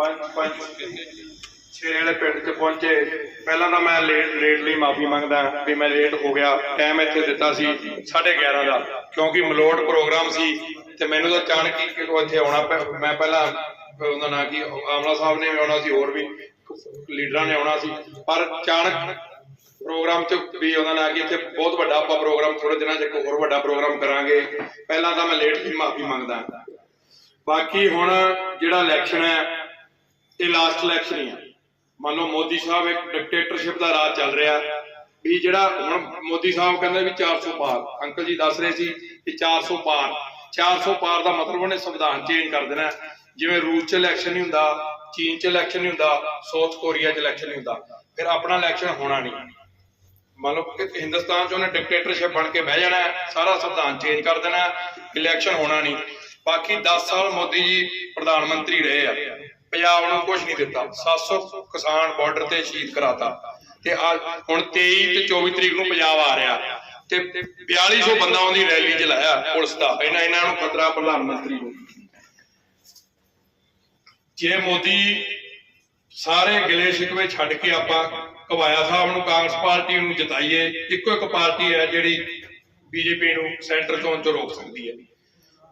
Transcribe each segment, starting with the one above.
ਪੰਜ ਪੰਜ ਛੇ ਵਾਲੇ ਪਿੰਡ 'ਚ ਪਹੁੰਚੇ, ਪਹਿਲਾਂ ਤਾਂ ਮੈਂ ਲੇਟ ਲੇਟ ਲਈ ਮਾਫੀ ਮੰਗਦਾ ਵੀ ਮੈਂ ਲੇਟ ਹੋ ਗਿਆ ਟਾਈਮ ਇੱਥੇ ਦਿੱਤਾ ਸੀ 11:30 ਦਾ, ਕਿਉਂਕਿ ਮਲੋਟ ਪ੍ਰੋਗਰਾਮ ਸੀ ਤੇ ਮੈਨੂੰ ਤਾਂ ਅਚਾਨਕ ਹੀ ਇੱਥੇ ਆਉਣਾ ਪਿਆ ਮੈਂ ਪਹਿਲਾਂ ਉਹਦਾ ਨਾਂ ਕੀ, ਆਮਲਾ ਸਾਹਿਬ ਨੇ ਵੀ ਆਉਣਾ ਸੀ, ਹੋਰ ਵੀ ਲੀਡਰਾਂ ਨੇ ਆਉਣਾ ਸੀ, ਪਰ ਅਚਾਨਕ ਪ੍ਰੋਗਰਾਮ ਚ ਵੀ ਉਹਨਾਂ ਨਾਲ ਕਿ, ਇੱਥੇ ਬਹੁਤ ਵੱਡਾ ਆਪਾਂ ਪ੍ਰੋਗਰਾਮ ਥੋੜੇ ਦਿਨਾਂ ਚ ਇੱਕ ਹੋਰ ਵੱਡਾ ਪ੍ਰੋਗਰਾਮ ਕਰਾਂਗੇ, ਪਹਿਲਾਂ ਤਾਂ ਮੈਂ ਲੇਟ ਹੀ ਮਾਫੀ ਮੰਗਦਾ ਬਾਕੀ ਹੁਣ ਜਿਹੜਾ ਇਲੈਕਸ਼ਨ ਹੈ ਇਹ ਲਾਸਟ ਇਲੈਕਸ਼ਨ ਹੀ ਹੈ ਮੰਨ ਲਓ ਮੋਦੀ ਸਾਹਿਬ ਇੱਕ ਡਿਕਟੇਟਰਸ਼ਿਪ ਦਾ ਰਾਜ ਚੱਲ ਰਿਹਾ। ਵੀ ਜਿਹੜਾ ਹੁਣ ਮੋਦੀ ਸਾਹਿਬ ਕਹਿੰਦੇ ਵੀ 400 ਪਾਰ ਅੰਕਲ ਜੀ ਦੱਸ ਰਹੇ ਸੀ ਕਿ 400 ਪਾਰ 400 ਪਾਰ ਦਾ ਮਤਲਬ ਉਹਨੇ ਸੰਵਿਧਾਨ ਚੇਂਜ ਕਰ ਦੇਣਾ। ਜਿਵੇਂ ਰੂਸ ਚ ਇਲੈਕਸ਼ਨ ਨਹੀਂ ਹੁੰਦਾ, ਚੀਨ ਚ ਇਲੈਕਸ਼ਨ ਨਹੀਂ ਹੁੰਦਾ ਸਾਊਥ ਕੋਰੀਆ ਚ ਇਲੈਕਸ਼ਨ ਨਹੀਂ ਹੁੰਦਾ। ਫਿਰ ਆਪਣਾ ਇਲੈਕਸ਼ਨ ਹੋਣਾ ਨਹੀਂ। ਮੰਨ ਲਓ ਕਿ ਹਿੰਦੁਸਤਾਨ ਚ ਉਹਨੇ ਡਿਕਟੇਟਰਸ਼ਿਪ ਬਣ ਕੇ ਬਹਿ ਜਾਣਾ ਸਾਰਾ ਸੰਵਿਧਾਨ ਚੇਂਜ ਕਰ ਦੇਣਾ ਇਲੈਕਸ਼ਨ ਹੋਣਾ ਨਹੀਂ। ਬਾਕੀ 10 ਸਾਲ ਮੋਦੀ ਜੀ ਪ੍ਰਧਾਨ ਮੰਤਰੀ ਰਹੇ ਆ। ਪੰਜਾਬ ਨੂੰ ਕੁਝ ਨਹੀਂ ਦਿੱਤਾ। 700 ਕਿਸਾਨ ਬਾਰਡਰ ਤੇ ਸ਼ਹੀਦ ਕਰਾਤਾ। ਤੇ ਹੁਣ 23 ਤੇ 24 ਤਰੀਕ ਨੂੰ ਪੰਜਾਬ ਆ ਰਿਹਾ। ਤੇ 4200 ਬੰਦਾ ਉਹਦੀ ਰੈਲੀ ਚ ਲਾਇਆ ਪੁਲਿਸ ਦਾ। ਇਹਨਾਂ ਇਹਨਾਂ ਨੂੰ ਖਤਰਾ ਪ੍ਰਧਾਨ ਮੰਤਰੀ ਨੂੰ। ਜੇ ਮੋਦੀ ਸਾਰੇ ਗਿਲੇ ਸ਼ਿਕਵੇ ਛੱਡ ਕੇ ਆਪਾਂ ਕਵਾਇਆ ਸਾਹਿਬ ਨੂੰ ਕਾਂਗਰਸ ਪਾਰਟੀ ਨੂੰ ਜਿਤਾਈਏ, ਇੱਕੋ ਇੱਕ ਪਾਰਟੀ ਹੈ ਜਿਹੜੀ ਬੀਜੇਪੀ ਨੂੰ ਸੈਂਟਰ ਚੋਣ ਚ ਰੋਕ ਸਕਦੀ ਹੈ।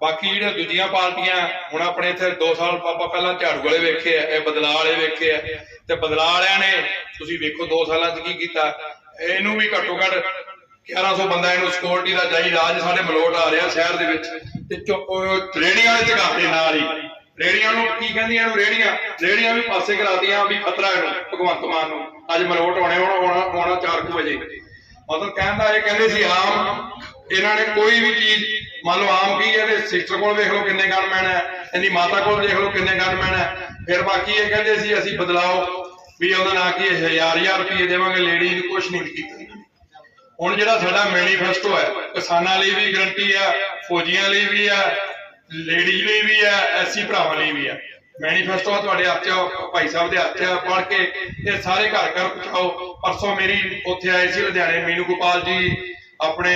ਬਾਕੀ ਜਿਹੜੀਆਂ ਦੂਜੀਆਂ ਪਾਰਟੀਆਂ ਹੁਣ ਆਪਣੇ ਇੱਥੇ 2 ਸਾਲ ਪਾਪਾ ਪਹਿਲਾਂ ਝਾੜੂ ਵਾਲੇ ਵੇਖੇ ਆ, ਇਹ ਬਦਲਾਅ ਵਾਲੇ ਵੇਖੇ ਆ। ਤੇ ਬਦਲਾਅ ਵਾਲਿਆਂ ਨੇ, ਤੁਸੀਂ ਵੇਖੋ 2 ਸਾਲਾਂ 'ਚ ਕੀ ਕੀਤਾ। ਇਹਨੂੰ ਵੀ ਘੱਟੋ ਘੱਟ 1100 ਬੰਦਾ ਇਹਨੂੰ ਸਿਕਿਉਰਿਟੀ ਦਾ ਚਾਹੀਦਾ ਅੱਜ ਸਾਡੇ ਮਲੋਟ ਆ ਰਿਹਾ ਸ਼ਹਿਰ ਦੇ ਵਿੱਚ। ਤੇ ਰੇੜੀਆਂ ਵਾਲੇ ਚਗਾਤੇ ਨਾਲ ਹੀ। ਰੇੜੀਆਂ ਨੂੰ ਕੀ ਕਹਿੰਦੀਆਂ ਇਹਨੂੰ ਰੇੜੀਆਂ ਰੇੜੀਆਂ ਵੀ ਪਾਸੇ ਕਰਾਤੀਆਂ ਵੀ ਖਤਰਾ ਇਹਨੂੰ, ਭਗਵੰਤ ਮਾਨ ਨੂੰ। ਅੱਜ ਮਲੋਟ ਆਉਣੇ, ਹੋਣਾ ਹੋਣਾ ਹੋਣਾ 4 ਵਜੇ। ਮਤਲਬ ਕਹਿੰਦਾ ਇਹ ਕਹਿੰਦੇ ਸੀ, ਆਮ, ਇਹਨਾਂ ਨੇ ਕੋਈ ਵੀ ਚੀਜ਼ ਮੰਨ ਲਓ ਆਮ ਕੀ ਹੈ ਇਹਦੇ ਸਿਸਟਰ ਕੋਲ ਵੇਖ ਲਓ ਕਿੰਨੇ ਗਨਮੈਨ ਹੈ, ਇਹਦੀ ਮਾਤਾ ਕੋਲ ਦੇਖ ਲਓ ਕਿੰਨੇ ਗਨਮੈਨ ਹੈ। ਫਿਰ ਬਾਕੀ ਇਹ ਕਹਿੰਦੇ ਸੀ, ਅਸੀਂ ਬਦਲਾਓ ਵੀ ਉਹਦਾ ਨਾਂ ਕੀ ਹੈ ਹਜ਼ਾਰ ਹਜ਼ਾਰ ਰੁਪਏ ਦੇਵਾਂਗੇ ਲੇਡੀ ਨੂੰ ਕੁਝ ਨਹੀਂ ਕੀਤਾ। ਹੁਣ ਜਿਹੜਾ ਸਾਡਾ ਮੈਨੀਫੈਸਟੋ ਹੈ, ਕਿਸਾਨਾਂ ਲਈ ਵੀ ਗਰੰਟੀ ਹੈ, ਫੌਜੀਆਂ ਲਈ ਵੀ ਆ ਲੇਡੀ ਲਈ ਵੀ ਹੈ ਐਸੀ ਭਰਾਵਾਂ ਲਈ ਵੀ ਆ ਮੈਨੀਫੈਸਟੋ ਤੁਹਾਡੇ ਹੱਥ 'ਚ ਭਾਈ ਸਾਹਿਬ ਦੇ ਹੱਥ 'ਚ ਪੜ੍ਹ ਕੇ ਇਹ ਸਾਰੇ ਘਰ ਘਰ ਪਹੁੰਚਾਓ। ਪਰਸੋਂ ਮੇਰੀ ਉੱਥੇ ਆਏ ਸੀ ਲੁਧਿਆਣੇ, ਮੀਨੂ ਗੋਪਾਲ ਜੀ ਆਪਣੇ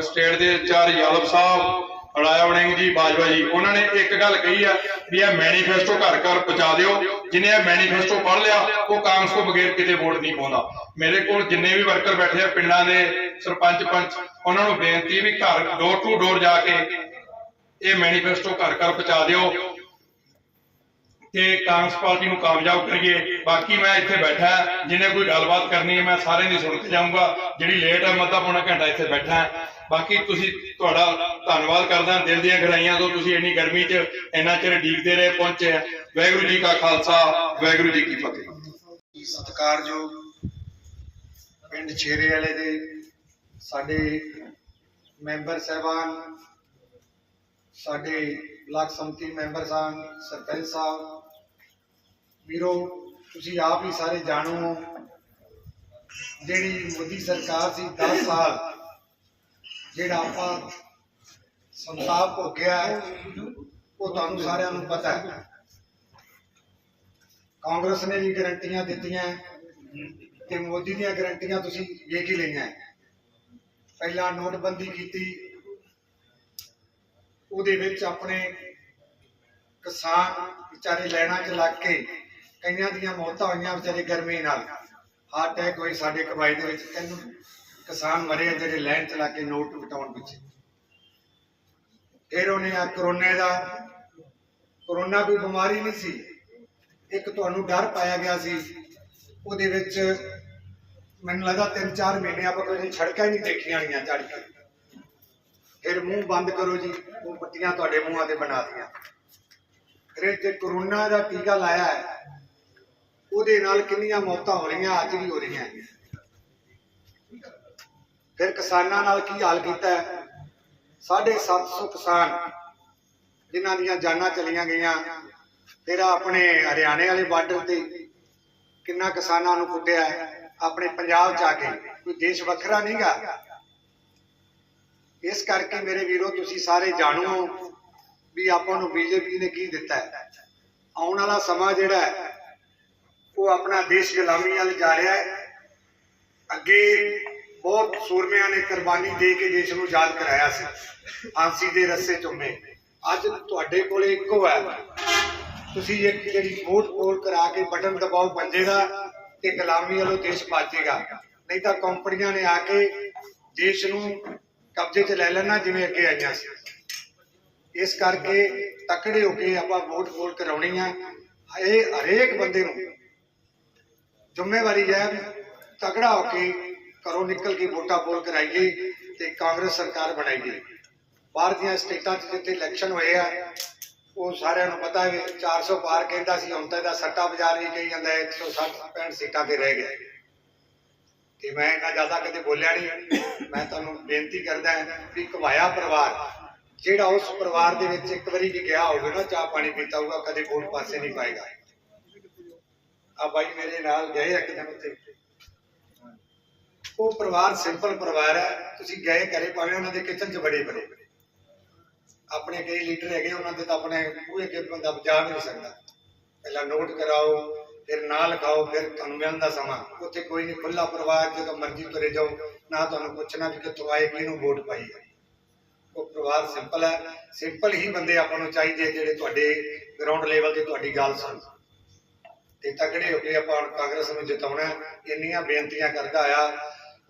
ਸਟੇਟ ਦੇ ਚਾਰ ਯਾਦਵ ਸਾਹਿਬ ਰਾਇਆ ਵੜਿੰਗ ਜੀ, ਬਾਜਵਾ ਜੀ, ਉਹਨਾਂ ਨੇ ਇੱਕ ਗੱਲ ਕਹੀ ਆ ਵੀ ਇਹ ਮੈਨੀਫੈਸਟੋ ਘਰ ਘਰ ਪਹੁੰਚਾ ਦਿਓ। ਜਿਹਨੇ ਇਹ ਮੈਨੀਫੈਸਟੋ ਪੜ੍ਹ ਲਿਆ, ਉਹ ਕਾਂਗਰਸ ਤੋਂ ਬਗੈਰ ਕਿਤੇ ਵੋਟ ਨਹੀਂ ਪਾਉਂਦਾ। ਮੇਰੇ ਕੋਲ ਜਿੰਨੇ ਵੀ ਵਰਕਰ ਬੈਠੇ ਆ ਪਿੰਡਾਂ ਦੇ ਸਰਪੰਚ ਪੰਚ, ਉਹਨਾਂ ਨੂੰ ਬੇਨਤੀ ਵੀ ਘਰ ਡੋਰ ਟੂ ਡੋਰ ਜਾ ਕੇ ਇਹ ਮੈਨੀਫੈਸਟੋ ਘਰ ਘਰ ਪਹੁੰਚਾ ਦਿਓ। ਤੇ ਕਾਂਗਰਸ ਪਾਰਟੀ ਨੂੰ ਕਾਮਯਾਬ ਕਰੀਏ। ਬਾਕੀ ਮੈਂ ਇੱਥੇ ਬੈਠਾ ਜਿਹਨੇ ਕੋਈ ਗੱਲਬਾਤ ਕਰਨੀ ਹੈ, ਮੈਂ ਸਾਰਿਆਂ ਦੀ ਸੁਣ ਕੇ ਜਾਊਂਗਾ। ਜਿਹੜੀ ਲੇਟ ਹੈ ਮੱਧਾ ਪੌਣਾ ਘੰਟਾ ਇੱਥੇ ਬੈਠਾ ਬਾਕੀ ਤੁਸੀਂ ਤੁਹਾਡਾ ਧੰਨਵਾਦ ਕਰਦਾ ਦਿਲ ਦੀਆਂ ਗਹਿਰਾਈਆਂ ਤੋਂ ਤੁਸੀਂ ਇੰਨੀ ਗਰਮੀ 'ਚ ਇੰਨਾ ਚਿਰ ਡੀਕਦੇ ਰਹੇ, ਪਹੁੰਚੇ ਆ। ਵਾਹਿਗੁਰੂ ਜੀ ਕਾ ਖਾਲਸਾ, ਵਾਹਿਗੁਰੂ ਜੀ ਕੀ ਫਤਿਹ। ਸਤਿਕਾਰਯੋਗ ਪਿੰਡ ਛੇਰੇ ਵਾਲੇ ਦੇ ਸਾਡੇ ਮੈਂਬਰ ਸਹਿਬਾਨ, ਸਾਡੇ ਬਲਾਕ ਸੰਮਤੀ ਮੈਂਬਰ ਸਾਹਿਬ, ਸਰਪੰਚ ਸਾਹਿਬ ਵੀਰੋ ਤੁਸੀਂ ਆਪ ਹੀ ਸਾਰੇ ਜਾਣੋ ਹੋ ਜਿਹੜੀ ਮੋਦੀ ਸਰਕਾਰ ਸੀ 10 ਸਾਲ ਜਿਹੜਾ ਆਪਾਂ ਸੰਤਾਪ ਭੋਗਿਆ ਹੈ, ਉਹ ਤੁਹਾਨੂੰ ਸਾਰਿਆਂ ਨੂੰ ਪਤਾ ਹੈ। ਕਾਂਗਰਸ ਨੇ ਵੀ ਗਰੰਟੀਆਂ ਦਿੱਤੀਆਂ ਤੇ ਮੋਦੀ ਦੀਆਂ ਗਰੰਟੀਆਂ ਤੁਸੀਂ ਵੇਖ ਹੀ ਲਈਆਂ ਪਹਿਲਾਂ ਨੋਟਬੰਦੀ ਕੀਤੀ ਉਹਦੇ ਵਿੱਚ ਆਪਣੇ ਕਿਸਾਨ ਵਿਚਾਰੇ ਲੈਣਾ ਚ ਲੱਗ ਕੇ ਕਈਆਂ ਦੀਆਂ ਮੌਤਾਂ ਹੋਈਆਂ ਵਿਚਾਰੇ ਗਰਮੀ ਨਾਲ। ਹਾਰਟ ਅਟੈਕ ਹੋਈ ਸਾਡੇ ਕਬਾਈ ਦੇ ਵਿੱਚ, ਤਿੰਨ ਕਿਸਾਨ ਮਰੇ ਜਿਹੜੇ ਲੈਣ ਚ ਕੇ ਨੋਟ ਵਟਾਉਣ ਪਿੱਛੇ। ਫਿਰ ਉਹਨੇ ਆ ਕਰੋਨੇ ਦਾ, ਕਰੋਨਾ ਕੋਈ ਬਿਮਾਰੀ ਨਹੀਂ ਸੀ। ਇੱਕ ਤੁਹਾਨੂੰ ਡਰ ਪਾਇਆ ਗਿਆ ਸੀ। ਉਹਦੇ ਵਿੱਚ ਮੈਨੂੰ ਲੱਗਾ ਤਿੰਨ ਚਾਰ ਮਹੀਨੇ ਆਪਾਂ ਕੋਈ ਛੜਕਾਂ ਹੀ ਨਹੀਂ ਦੇਖੀਆਂ ਗਈਆਂ ਚੜ ਕੇ। ਫਿਰ ਮੂੰਹ ਬੰਦ ਕਰੋ ਜੀ ਉਹ ਪੱਟੀਆਂ ਤੁਹਾਡੇ ਮੂੰਹਾਂ ਤੇ ਬਣਾ ਦੀਆਂ। ਫਿਰ ਜੇ ਕਰੋਨਾ ਦਾ ਟੀਕਾ ਲਾਇਆ ਹੈ। ਉਹਦੇ ਨਾਲ ਕਿੰਨੀਆਂ ਮੌਤਾਂ ਹੋ ਰਹੀਆਂ, ਅੱਜ ਵੀ ਹੋ ਰਹੀਆਂ ਫਿਰ ਕਿਸਾਨਾਂ ਨਾਲ ਕੀ ਹਾਲ ਕੀਤਾ 750 ਕਿਸਾਨ ਜਿਨ੍ਹਾਂ ਦੀਆਂ ਜਾਨਾਂ ਚਲੀਆਂ ਗਈਆਂ। ਫਿਰ ਆਪਣੇ ਹਰਿਆਣੇ ਵਾਲੇ ਬਾਰਡਰ ਤੇ ਕਿੰਨਾ ਕਿਸਾਨਾਂ ਨੂੰ ਕੁੱਟਿਆ ਆਪਣੇ ਪੰਜਾਬ ਚ ਆ ਕੇ ਕੋਈ ਦੇਸ਼ ਵੱਖਰਾ ਨਹੀਂਗਾ? ਇਸ ਕਰਕੇ ਮੇਰੇ ਵੀਰੋ, ਤੁਸੀਂ ਸਾਰੇ ਜਾਣੋ ਵੀ ਆਪਾਂ ਨੂੰ ਬੀਜੇਪੀ ਨੇ ਕੀ ਦਿੱਤਾ ਹੈ? ਆਉਣ ਵਾਲਾ ਸਮਾਂ ਜਿਹੜਾ ਹੈ ਉਹ ਆਪਣਾ ਦੇਸ਼ ਗੁਲਾਮੀ ਵੱਲ ਜਾ ਰਿਹਾ ਹੈ। ਅੱਗੇ ਬਹੁਤ ਸੂਰਮਿਆਂ ਨੇ ਕੁਰਬਾਨੀ ਦੇ ਕੇ ਦੇਸ਼ ਨੂੰ ਆਜ਼ਾਦ ਕਰਾਇਆ ਸੀ। ਫਾਂਸੀ ਦੇ ਰੱਸੇ ਚੁੰਮੇ। ਅੱਜ ਤੁਹਾਡੇ ਕੋਲੇ ਇੱਕੋ ਹੈ। ਤੁਸੀਂ ਇੱਕ ਜਿਹੜੀ ਵੋਟ ਪੋਲ ਕਰਾ ਕੇ ਬਟਨ ਦਬਾਓ ਪੰਜੇ ਦਾ ਤੇ ਗੁਲਾਮੀ ਵੱਲੋਂ ਦੇਸ਼ ਬਾਜੇਗਾ ਨਹੀਂ ਤਾਂ ਕੰਪਨੀਆਂ ਨੇ ਆ ਕੇ ਦੇਸ਼ ਨੂੰ ਕਬਜ਼ੇ 'ਚ ਲੈ ਲੈਣਾ ਜਿਵੇਂ ਅੱਗੇ ਆਈਆਂ ਸੀ। ਇਸ ਕਰਕੇ ਤਕੜੇ ਹੋ ਕੇ ਆਪਾਂ ਵੋਟ ਪੋਲ ਕਰਾਉਣੀ ਆ। ਇਹ ਹਰੇਕ ਬੰਦੇ ਨੂੰ ਜ਼ਿੰਮੇਵਾਰੀ ਹੈ ਤਕੜਾ ਹੋ ਕੇ ਘਰੋਂ ਨਿਕਲ ਕੇ ਵੋਟਾਂ ਪੋਲ ਕਰਾਈਏ ਤੇ ਕਾਂਗਰਸ ਸਰਕਾਰ ਬਣਾਈਏ। ਬਾਹਰ ਦੀਆਂ ਸਟੇਟਾਂ 'ਚ ਜਿੱਥੇ ਇਲੈਕਸ਼ਨ ਹੋਏ ਆ, ਉਹ ਸਾਰਿਆਂ ਨੂੰ ਪਤਾ ਹੈ ਵੀ 400 ਪਾਰ ਕਹਿੰਦਾ ਸੀ, ਹੁਣ ਤਾਂ ਇਹਦਾ ਸੱਟਾ ਬਾਜ਼ਾਰ ਹੀ ਕਹੀ ਜਾਂਦਾ ਹੈ 160 65 ਸੀਟਾਂ ਤੇ ਰਹਿ ਗਏ ਤੇ ਮੈਂ ਇੰਨਾ ਜ਼ਿਆਦਾ ਕਦੇ ਬੋਲਿਆ ਨਹੀਂ। ਮੈਂ ਤੁਹਾਨੂੰ ਬੇਨਤੀ ਕਰਦਾ ਹਾਂ ਵੀ ਘਵਾਇਆ ਪਰਿਵਾਰ, ਜਿਹੜਾ ਉਸ ਪਰਿਵਾਰ ਦੇ ਵਿੱਚ ਇੱਕ ਵਾਰੀ ਵੀ ਗਿਆ ਹੋਵੇ ਨਾ, ਚਾਹ ਪਾਣੀ ਪੀਤਾ ਹੋਊਗਾ, ਕਦੇ ਵੋਟ ਪਾਸੇ ਨਹੀਂ ਪਾਏਗਾ। ਆ ਬਾਈ ਮੇਰੇ ਨਾਲ ਗਏ ਇੱਕ ਦਿਨ ਉੱਥੇ। ਉਹ ਪਰਿਵਾਰ ਸਿੰਪਲ ਪਰਿਵਾਰ ਹੈ। ਤੁਸੀਂ ਗਏ ਘਰੇ ਭਾਵੇਂ ਉਹਨਾਂ ਦੇ ਕਿਚਨ 'ਚ ਬੜੇ ਬੜੇ ਆਪਣੇ ਕਈ ਲੀਡਰ ਹੈਗੇ, ਉਹਨਾਂ ਦੇ ਤਾਂ ਆਪਣੇ ਪੂਰੇ ਕੇ ਬੰਦਾ ਬਚਾ ਨਹੀਂ ਸਕਦਾ। ਪਹਿਲਾਂ ਨੋਟ ਕਰਾਓ, ਫਿਰ ਨਾਂ ਲਿਖਾਓ, ਫਿਰ ਤੁਹਾਨੂੰ ਮਿਲਣ ਸਮਾਂ। ਉੱਥੇ ਕੋਈ ਨਹੀਂ ਖੁੱਲਾ ਪਰਿਵਾਰ, ਜਦੋਂ ਮਰਜ਼ੀ ਤੁਰੇ ਜਾਓ। ਨਾ ਤੁਹਾਨੂੰ ਪੁੱਛਣਾ ਵੀ ਕਿੱਥੋਂ ਆਏ, ਕਿਹਨੂੰ ਵੋਟ ਪਾਈ ਹੈ। ਉਹ ਪਰਿਵਾਰ ਸਿੰਪਲ ਹੈ। ਸਿੰਪਲ ਹੀ ਬੰਦੇ ਆਪਾਂ ਨੂੰ ਚਾਹੀਦੇ ਆ ਜਿਹੜੇ ਤੁਹਾਡੇ ਗਰਾਊਂਡ ਲੈਵਲ ਤੇ ਤੁਹਾਡੀ ਗੱਲ ਸੁਣ ਤੇ ਤਕੜੇ ਹੋ ਕੇ ਆਪਾਂ ਕਾਂਗਰਸ ਨੂੰ ਜਿਤਾਉਣਾ ਇੰਨੀਆਂ ਬੇਨਤੀਆਂ ਕਰਦਾ ਆ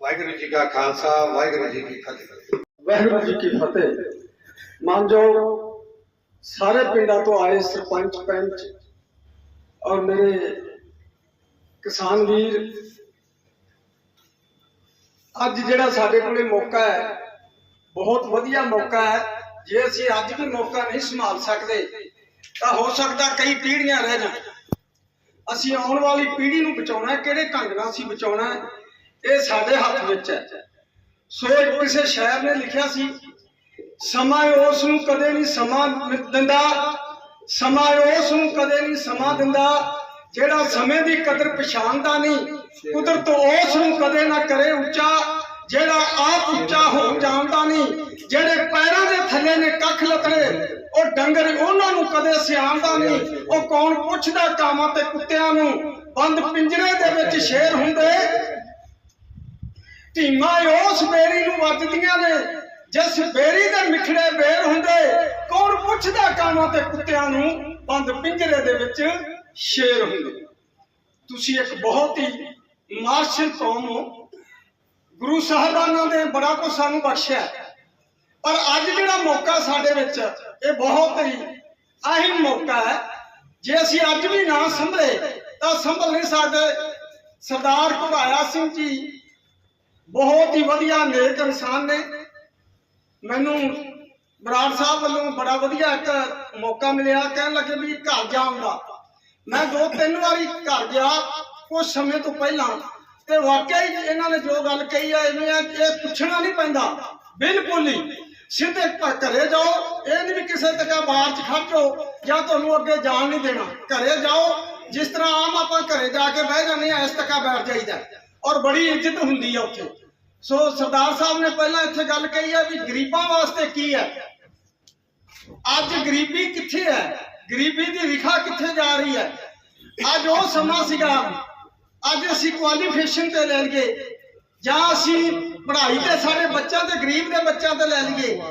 ਵਾਹਿਗੁਰੂ ਜੀ ਕਾ ਖਾਲਸਾ, ਵਾਹਿਗੁਰੂ ਜੀ ਕੀ ਫਤਿਹ। ਵਾਹਿਗੁਰੂ ਜੀ ਕੀ ਫਤਿਹ। ਮਾਨਯੋਗ ਸਾਰੇ ਪਿੰਡਾਂ ਤੋਂ ਆਏ ਸਰਪੰਚ, ਪੰਚ ਔਰ ਮੇਰੇ ਕਿਸਾਨ ਵੀਰ, ਅੱਜ ਜਿਹੜਾ ਸਾਡੇ ਕੋਲੇ ਮੌਕਾ ਹੈ, ਬਹੁਤ ਵਧੀਆ ਮੌਕਾ ਹੈ। ਜੇ ਅਸੀਂ ਅੱਜ ਵੀ ਮੌਕਾ ਨਹੀਂ ਸੰਭਾਲ ਸਕਦੇ, ਤਾਂ ਹੋ ਸਕਦਾ ਕਈ ਪੀੜ੍ਹੀਆਂ ਰਹਿ ਜਾਣ। ਅਸੀਂ ਆਉਣ ਵਾਲੀ ਪੀੜ੍ਹੀ ਨੂੰ ਬਚਾਉਣਾ ਕਿਹੜੇ ਢੰਗ ਨਾਲ ਅਸੀਂ ਬਚਾਉਣਾ ਇਹ ਸਾਡੇ ਹੱਥ ਵਿੱਚ ਹੈ। ਸੋ ਕਿਸੇ ਸ਼ਾਇਰ ਨੇ ਲਿਖਿਆ ਸੀ, ਸਮਾਂ ਉਸ ਨੂੰ ਕਦੇ ਨਹੀਂ ਸਮਾਂ ਦਿੰਦਾ, ਸਮਾਂ ਉਸ ਨੂੰ ਕਦੇ ਨਹੀਂ ਸਮਾਂ ਦਿੰਦਾ, ਜਿਹੜਾ ਸਮੇਂ ਦੀ ਕਦਰ ਪਛਾਣਦਾ ਨਹੀਂ, ਕੁਦਰਤ ਉਸ ਨੂੰ ਕਦੇ ਨਾ ਕਰੇ ਉੱਚਾ, ਜਿਹੜਾ ਆਪ ਉੱਚਾ ਹੋ ਜਾਣਦਾ ਨਹੀਂ, ਜਿਹੜੇ ਪੈਰਾਂ ਦੇ ਥੱਲੇ ਨੇ ਕੱਖ ਲੱਤੜੇ ਉਹ ਡੰਗਰ ਉਹਨਾਂ ਨੂੰ ਕਦੇ ਸਿਆਣਦਾ ਨਹੀਂ। ਉਹ ਕੌਣ ਪੁੱਛਦਾ ਕਾਵਾਂ ਤੇ ਕੁੱਤਿਆਂ ਨੂੰ? ਬੰਦ ਪਿੰਜਰੇ ਦੇ ਵਿੱਚ ਸ਼ੇਰ ਹੁੰਦੇ। ਧੀਮਾਂ ਉਸ ਬੇਰੀ ਨੂੰ ਵੱਜਦੀਆਂ ਨੇ, ਜਿਸ ਬੇਰੀ ਦੇ ਮਿੱਠੜੇ ਬੇਰ ਹੁੰਦੇ। ਕੌਣ ਪੁੱਛਦਾ ਕਾਵਾਂ ਤੇ ਕੁੱਤਿਆਂ ਨੂੰ? ਬੰਦ ਪਿੰਜਰੇ ਦੇ ਵਿੱਚ ਸ਼ੇਰ ਹੁੰਦੇ। ਤੁਸੀਂ ਇੱਕ ਬਹੁਤ ਹੀ ਮਾਰਸ਼ਲ ਕੌਮ ਹੋ। ਗੁਰੂ ਸਾਹਿਬਾਨਾਂ ਨੇ ਬੜਾ ਕੁਝ ਸਾਨੂੰ ਬਖਸ਼ਿਆ। ਪਰ ਅੱਜ ਜਿਹੜਾ ਮੌਕਾ ਸਾਡੇ ਵਿੱਚ ਇਹ ਬਹੁਤ ਹੀ ਅਹਿਮ ਮੌਕਾ ਹੈ। ਜੇ ਅਸੀਂ ਅੱਜ ਵੀ ਨਾ ਸੰਭਲੇ, ਤਾਂ ਸੰਭਲ ਨਹੀਂ ਸਕਦੇ। ਸਰਦਾਰ ਘੁੜਾਇਆ ਸਿੰਘ ਜੀ, ਬਹੁਤ ਹੀ ਵਧੀਆ ਨੇਕ ਇਨਸਾਨ ਨੇ। ਮੈਨੂੰ ਬਰਾੜ ਸਾਹਿਬ ਵੱਲੋਂ ਬੜਾ ਵਧੀਆ ਇੱਕ ਮੌਕਾ ਮਿਲਿਆ। ਕਹਿਣ ਲੱਗੇ ਵੀ ਘਰ ਜਾਊਂਗਾ ਮੈਂ ਦੋ ਤਿੰਨ ਵਾਰੀ ਘਰ ਗਿਆ ਕੁਝ ਸਮੇਂ ਤੋਂ ਪਹਿਲਾਂ। ਤੇ ਵਾਕਿਆ ਹੀ ਇਹਨਾਂ ਨੇ ਜੋ ਗੱਲ ਕਹੀ ਹੈ, ਇਹਨੂੰ ਇਹ ਪੁੱਛਣਾ ਨਹੀਂ ਪੈਂਦਾ। ਬਿਲਕੁਲ ਹੀ। ਸਿੱਧੇ ਘਰੇ ਜਾਓ, ਇਹ ਨਹੀਂ ਵੀ ਕਿਸੇ ਤੱਕ ਬਾਹਰ ਚ ਖੜੋ ਜਾਂ ਤੁਹਾਨੂੰ ਅੱਗੇ ਜਾਣ ਨਹੀਂ ਦੇਣਾ। ਘਰੇ ਜਾਓ, ਜਿਸ ਤਰ੍ਹਾਂ ਆਮ ਆਪਾਂ ਘਰੇ ਜਾ ਕੇ ਬਹਿ ਜਾਂਦੇ ਆ ਇਸ ਤੱਕਾ ਬੈਠ ਜਾਈਦਾ ਔਰ ਬੜੀ ਇੱਜ਼ਤ ਹੁੰਦੀ ਆ ਉੱਥੇ। ਸੋ ਸਰਦਾਰ ਸਾਹਿਬ ਨੇ ਪਹਿਲਾਂ ਇੱਥੇ ਗੱਲ ਕਹੀ ਹੈ ਵੀ ਗਰੀਬਾਂ ਵਾਸਤੇ ਕੀ ਹੈ? ਅੱਜ ਗਰੀਬੀ ਕਿੱਥੇ ਹੈ? ਗਰੀਬੀ ਦੀ ਰਿਖਾ ਕਿੱਥੇ ਜਾ ਰਹੀ ਹੈ? ਅੱਜ ਉਹ ਸਮਾਂ ਸੀਗਾ, ਅੱਜ ਅਸੀਂ ਕੁਆਲੀਫਿਕੇਸ਼ਨ ਤੇ ਲੈ ਲਈਏ। ਜਾਂ ਅਸੀਂ ਪੜ੍ਹਾਈ ਤੇ ਸਾਡੇ ਬੱਚਿਆਂ ਤੇ, ਗਰੀਬ ਦੇ ਬੱਚਿਆਂ ਤੇ ਲੈ ਲਈਏ,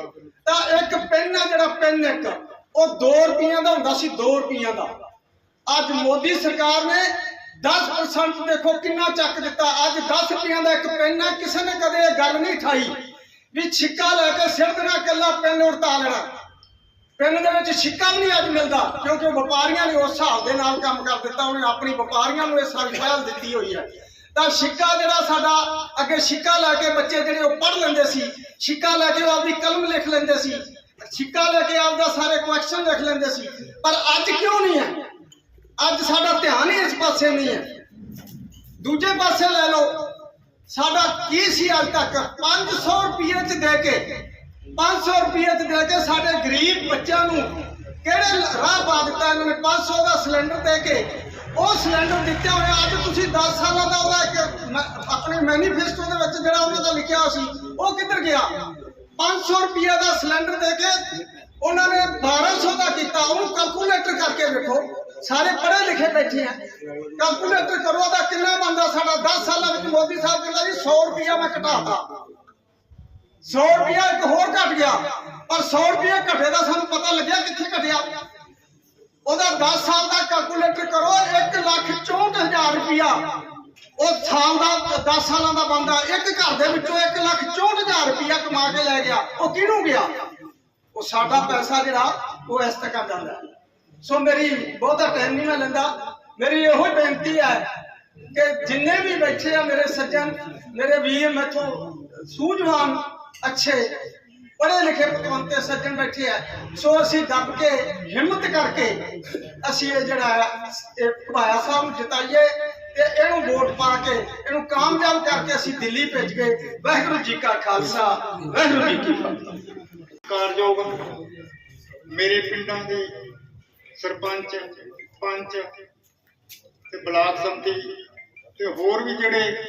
ਤਾਂ ਇੱਕ ਪੈਨ ਹੈ ਜਿਹੜਾ ਪੈਨ ਇੱਕ, ਉਹ 2 ਰੁਪਈਆਂ ਦਾ ਹੁੰਦਾ ਸੀ 2 ਰੁਪਈਆਂ ਦਾ। ਅੱਜ ਮੋਦੀ ਸਰਕਾਰ ਨੇ 10% ਦੇਖੋ ਕਿੰਨਾ ਚੱਕ ਦਿੱਤਾ। ਅੱਜ 10 ਰੁਪਈਆਂ ਦਾ ਇੱਕ ਪੈਨ ਹੈ ਕਿਸੇ ਨੇ ਕਦੇ ਇਹ ਗੱਲ ਨਹੀਂ ਠਾਈ ਵੀ ਛਿੱਕਾ ਲੈ ਕੇ ਸਿਰ ਦੇਣਾ ਕੱਲਾ ਪੈਨ ਉੜਤਾ ਲੈਣਾ। ਪਿੰਡ ਦੇ ਵਿੱਚ ਛਿੱਕਾ ਵੀ ਨਹੀਂ ਅੱਜ ਮਿਲਦਾ, ਕਿਉਂਕਿ ਵਪਾਰੀਆਂ ਨੇ ਉਸ ਹਿਸਾਬ ਦੇ ਨਾਲ ਕੰਮ ਕਰ ਦਿੱਤਾ, ਉਹਨੇ ਆਪਣੀ ਵਪਾਰੀਆਂ ਨੂੰ ਇਹ ਸਾਰੀ ਪਹਿਲ ਦਿੱਤੀ ਹੋਈ ਹੈ। ਤਾਂ ਸਿੱਕਾ ਜਿਹੜਾ ਸਾਡਾ ਅੱਗੇ ਸਿੱਕਾ ਲੈ ਕੇ ਬੱਚੇ ਜਿਹੜੇ ਉਹ ਪੜ੍ਹ ਲੈਂਦੇ ਸੀ, ਸਿੱਕਾ ਲੈ ਕੇ ਉਹ ਆਪਦੀ ਕਲਮ ਲਿਖ ਲੈਂਦੇ ਸੀ, ਸਿੱਕਾ ਲੈ ਕੇ ਆਪਦਾ ਸਾਰੇ ਕੁਐਸਚਨ ਲਿਖ ਲੈਂਦੇ ਸੀ, ਪਰ ਅੱਜ ਕਿਉਂ ਨਹੀਂ ਹੈ? ਅੱਜ ਸਾਡਾ ਧਿਆਨ ਹੀ ਇਸ ਪਾਸੇ ਨਹੀਂ ਹੈ। ਦੂਜੇ ਪਾਸੇ ਲੈ ਲਓ, ਸਾਡਾ ਕੀ ਸੀ ਅੱਜ ਤੱਕ? 500 ਰੁਪਏ ਚ ਦੇ ਕੇ 500 ਰੁਪਏ ਚ ਦੇ ਕੇ ਸਾਡੇ ਗਰੀਬ ਬੱਚਿਆਂ ਨੂੰ ਕਿਹੜੇ ਰਾਹ ਪਾ ਦਿੱਤਾ ਇਹਨਾਂ ਨੇ? 500 ਦਾ ਸਿਲੰਡਰ ਦੇ ਕੇ ਉਹ ਸਿਲੰਡਰ ਦਿੱਤਾ ਹੋਇਆ, ਅੱਜ ਤੁਸੀਂ 10 ਸਾਲਾਂ ਦਾ ਉਹਦਾ ਇੱਕ ਆਪਣੇ ਮੈਨੀਫੈਸਟੋ ਦੇ ਵਿੱਚ ਜਿਹੜਾ ਉਹਨਾਂ ਦਾ ਲਿਖਿਆ ਸੀ, ਉਹ ਕਿੱਧਰ ਗਿਆ? 500 ਰੁਪਏ ਦਾ ਸਿਲੰਡਰ ਦੇ ਕੇ ਉਹਨਾਂ ਨੇ 1200 ਦਾ ਕੀਤਾ, ਉਹਨੂੰ ਕੈਲਕੂਲੇਟਰ ਕਰਕੇ ਵੇਖੋ, ਸਾਰੇ ਪੜ੍ਹੇ ਲਿਖੇ ਬੈਠੇ ਆ। ਕੈਲਕੂਲੇਟਰ ਕਰੋ, ਉਹਦਾ ਕਿੰਨਾ ਬਣਦਾ ਸਾਡਾ? 10 ਸਾਲਾਂ ਵਿੱਚ ਮੋਦੀ ਸਾਹਿਬ ਕਹਿੰਦਾ ਜੀ 100 ਰੁਪਇਆ ਮੈਂ ਘਟਾਤਾ। 100 ਰੁਪਇਆ ਇੱਕ ਹੋਰ ਘਟ ਗਿਆ, ਪਰ 100 ਰੁਪਇਆ ਘਟੇ ਦਾ ਸਾਨੂੰ ਪਤਾ ਲੱਗਿਆ ਕਿੱਥੇ ਘਟਿਆ। ਉਹਦਾ 10 ਸਾਲ ਦਾ ਕੈਲਕੂਲੇਟਰ ਕਰੋ ਰੁਪਇਆ ਉਹ ਸਾਲ ਦਾ 10 ਸਾਲਾਂ ਦਾ ਬੰਦਾ, ਇੱਕ ਘਰ ਦੇ ਵਿੱਚੋਂ 1 ਲੱਖ 64000 ਰੁਪਇਆ ਕਮਾ ਕੇ ਲੈ ਗਿਆ। ਉਹ ਕਿਹਨੂੰ ਗਿਆ? ਉਹ ਸਾਡਾ ਪੈਸਾ ਜਿਹੜਾ, ਉਹ ਇਸ ਤੱਕ ਜਾਂਦਾ। ਸੋ ਮੇਰੀ ਬਹੁਤਾ ਟਾਈਮ ਨਹੀਂ ਮੈਂ ਲੈਂਦਾ। ਮੇਰੀ ਇਹੋ ਹੀ ਬੇਨਤੀ ਹੈ ਕਿ ਜਿੰਨੇ ਵੀ ਬੈਠੇ ਆ ਮੇਰੇ ਸੱਜਣ, ਮੇਰੇ ਵੀਰ, ਮੈਥੋਂ ਸੂਝਵਾਨ, ਅੱਛੇ, ਪੜ੍ਹੇ ਲਿਖੇ ਪਤਵੰਤੇ ਸੱਜਣ ਬੈਠੇ ਆ, ਸੋ ਅਸੀਂ ਦੱਬ ਕੇ, ਹਿੰਮਤ ਕਰਕੇ ਅਸੀਂ ਇਹ ਜਿਹੜਾ ਇਹ ਘਬਾਇਆ ਸਾਹਿਬ ਨੂੰ ਜਿਤਾਈਏ। ਤੇ ਇਹਨੂੰ ਵੋਟ ਪਾ ਕੇ ਇਹਨੂੰ ਕਾਮਯਾਬ ਕਰਕੇ ਅਸੀਂ ਦਿੱਲੀ ਭੇਜ ਗਏ। ਵਾਹਿਗੁਰੂ ਜੀ ਕਾ ਖਾਲਸਾ, ਵਾਹਿਗੁਰੂ ਜੀ ਕੀ ਫਤਿਹ। ਕਾਰਯੋਗ ਮੇਰੇ ਪਿੰਡਾਂ ਦੇ ਸਰਪੰਚ, ਪੰਚ ਤੇ ਬਲਾਕ ਸੰਮਤੀ ਤੇ ਹੋਰ ਵੀ ਜਿਹੜੇ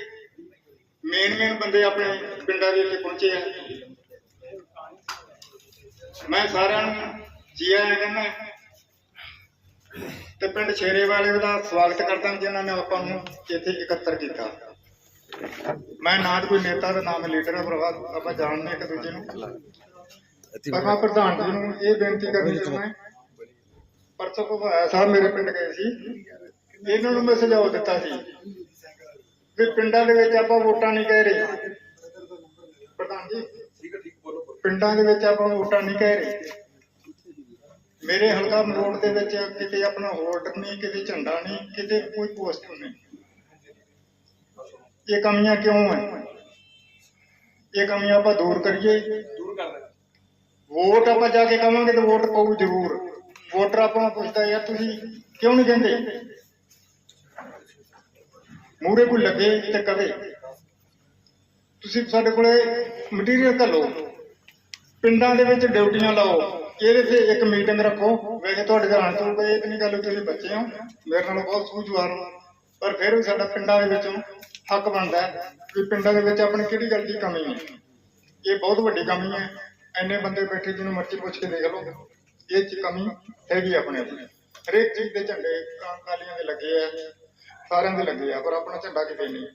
ਮੇਨ ਮੇਨ ਬੰਦੇ ਆਪਣੇ ਪਿੰਡਾਂ ਦੇ ਇੱਥੇ ਪਹੁੰਚੇ ਆ। ਮੈਂ ਸਾਰਿਆਂ ਨੂੰ ਜੀ ਆਇਆਂ ਕਹਿੰਦਾ ਤੇ ਪਿੰਡ ਛੇਰੇ ਵਾਲੇ ਦਾ ਸਵਾਗਤ ਕਰਦਾ ਜਿਨ੍ਹਾਂ ਨੇ ਆਪਾਂ ਨੂੰ ਇੱਥੇ ਇਕੱਤਰ ਕੀਤਾ। ਮੈਂ ਨਾ ਕੋਈ ਨੇਤਾ ਦਾ ਨਾਮ ਲੀਡਰ ਆ ਭਰਾ ਆਪਾਂ ਜਾਣਦੇ ਇੱਕ ਦੂਜੇ ਨੂੰ। ਪਰ ਮੈਂ ਪ੍ਰਧਾਨ ਜੀ ਨੂੰ ਇਹ ਬੇਨਤੀ ਕਰਨੀ ਚਾਹੁੰਦਾ ਪਰਸੋਂ ਭਵਾਇਆ ਸਾਹਿਬ ਮੇਰੇ ਪਿੰਡ ਗਏ ਸੀ। ਇਹਨਾਂ ਨੂੰ ਮੈਂ ਸੁਝਾਅ ਦਿੱਤਾ ਸੀ ਵੀ ਪਿੰਡਾਂ ਦੇ ਵਿੱਚ ਆਪਾਂ ਵੋਟਾਂ ਨਹੀਂ ਕਹਿ ਰਹੇ। ਪ੍ਰਧਾਨ ਜੀ, ਪਿੰਡਾਂ ਦੇ ਵਿੱਚ ਆਪਾਂ ਵੋਟਾਂ ਨਹੀਂ ਕਹਿ ਰਹੇ। ਮੇਰੇ ਹਲਕਾ ਮਰੋੜ ਦੇ ਵਿੱਚ ਕਿਤੇ ਆਪਣਾ ਹੋਲਡਰ ਨਹੀਂ ਕਿਤੇ ਝੰਡਾ ਨਹੀਂ ਕਿਤੇ ਕੋਈ ਪੋਸਟਰ ਨਹੀਂ। ਇਹ ਕਮੀਆਂ ਕਿਉਂ ਹੈ ਇਹ ਕਮੀਆਂ ਆਪਾਂ ਦੂਰ ਕਰੀਏ। ਦੂਰ ਕਰ ਦੇ ਵੋਟ ਆਪਾਂ ਜਾ ਕੇ ਕਵਾਂਗੇ ਤਾਂ ਵੋਟ ਪਾਉ ਜ਼ਰੂਰ। ਵੋਟਰ ਆਪਾਂ ਨੂੰ ਪੁੱਛਦਾ ਯਾਰ ਤੁਸੀਂ ਕਿਉਂ ਨਹੀਂ ਕਹਿੰਦੇ? ਮੂਰੇ ਕੋਈ ਲੱਗੇ ਤੇ ਕਵੇ ਤੁਸੀਂ ਸਾਡੇ ਕੋਲੇ ਮਟੀਰੀਅਲ ਘੱਲੋ। ਪਿੰਡਾਂ ਦੇ ਵਿੱਚ ਡਿਊਟੀਆਂ ਲਾਓ। ਇਹਦੇ ਤੇ ਇੱਕ ਮੀਟਿੰਗ ਰੱਖੋ? ਵੇਖੇ ਤੁਹਾਡੇ ਘਰਾਂ ਤੋਂ ਕੋਈ ਇਹ ਤਾਂ ਨਹੀਂ ਗੱਲ ਵੀ ਤੁਸੀਂ ਬੱਚੇ ਹੋ। ਮੇਰੇ ਨਾਲ ਬਹੁਤ ਸੂਝਵਾਨ ਹੋ। ਪਰ ਫਿਰ ਵੀ ਸਾਡਾ ਪਿੰਡਾਂ ਦੇ ਵਿੱਚੋਂ ਹੱਕ ਬਣਦਾ ਕਿ ਪਿੰਡਾਂ ਦੇ ਵਿੱਚ ਆਪਣੀ ਕਿਹੜੀ ਗੱਲ ਦੀ ਕਮੀ ਹੈ। ਇਹ ਬਹੁਤ ਵੱਡੀ ਕਮੀ ਹੈ। ਐਨੇ ਬੰਦੇ ਬੈਠੇ ਜਿਹਨੂੰ ਮਰਜ਼ੀ ਪੁੱਛ ਕੇ ਦੇਖ ਲਓ। ਇਹ ਚ ਕਮੀ ਹੈਗੀ ਆਪਣੇ ਆਪਣੇ ਹਰੇਕ ਚੀਜ਼ ਦੇ ਝੰਡੇ ਕਾਲੀਆਂ ਦੇ ਲੱਗੇ ਆ, ਸਾਰਿਆਂ ਦੇ ਲੱਗੇ ਆ, ਪਰ ਆਪਣਾ ਝੰਡਾ ਕਿਤੇ ਨਹੀਂ।